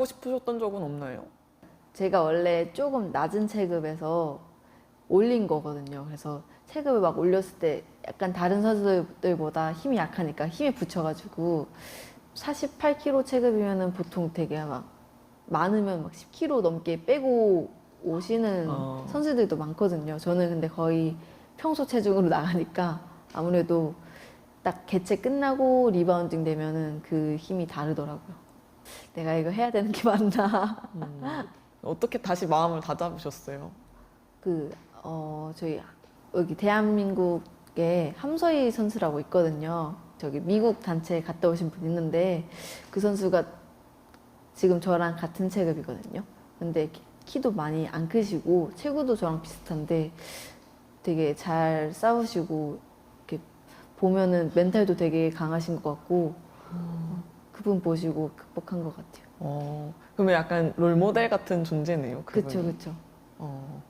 하고 싶으셨던 적은 없나요? 제가 원래 조금 낮은 체급에서 올린 거거든요. 그래서 체급을 막 올렸을 때 약간 다른 선수들보다 힘이 약하니까 힘이 붙여가지고 48kg 체급이면은 보통 되게 막 많으면 막 10kg 넘게 빼고 오시는 어. 선수들도 많거든요. 저는 근데 거의 평소 체중으로 나가니까 아무래도 딱 개체 끝나고 리바운딩 되면은 그 힘이 다르더라고요. 내가 이거 해야 되는 게 맞나? 음, 어떻게 다시 마음을 다잡으셨어요? 그, 어, 저희 여기 대한민국에 함서희 선수라고 있거든요. 저기 미국 단체에 갔다 오신 분 있는데 그 선수가 지금 저랑 같은 체급이거든요. 근데 키- 키도 많이 안 크시고 체구도 저랑 비슷한데 되게 잘 싸우시고 이렇게 보면은 멘탈도 되게 강하신 것 같고 그분 보시고 극복한 것 같아요. 어, 그러면 약간 롤 모델 같은 존재네요. 그쵸, 그분이. 그쵸. 어,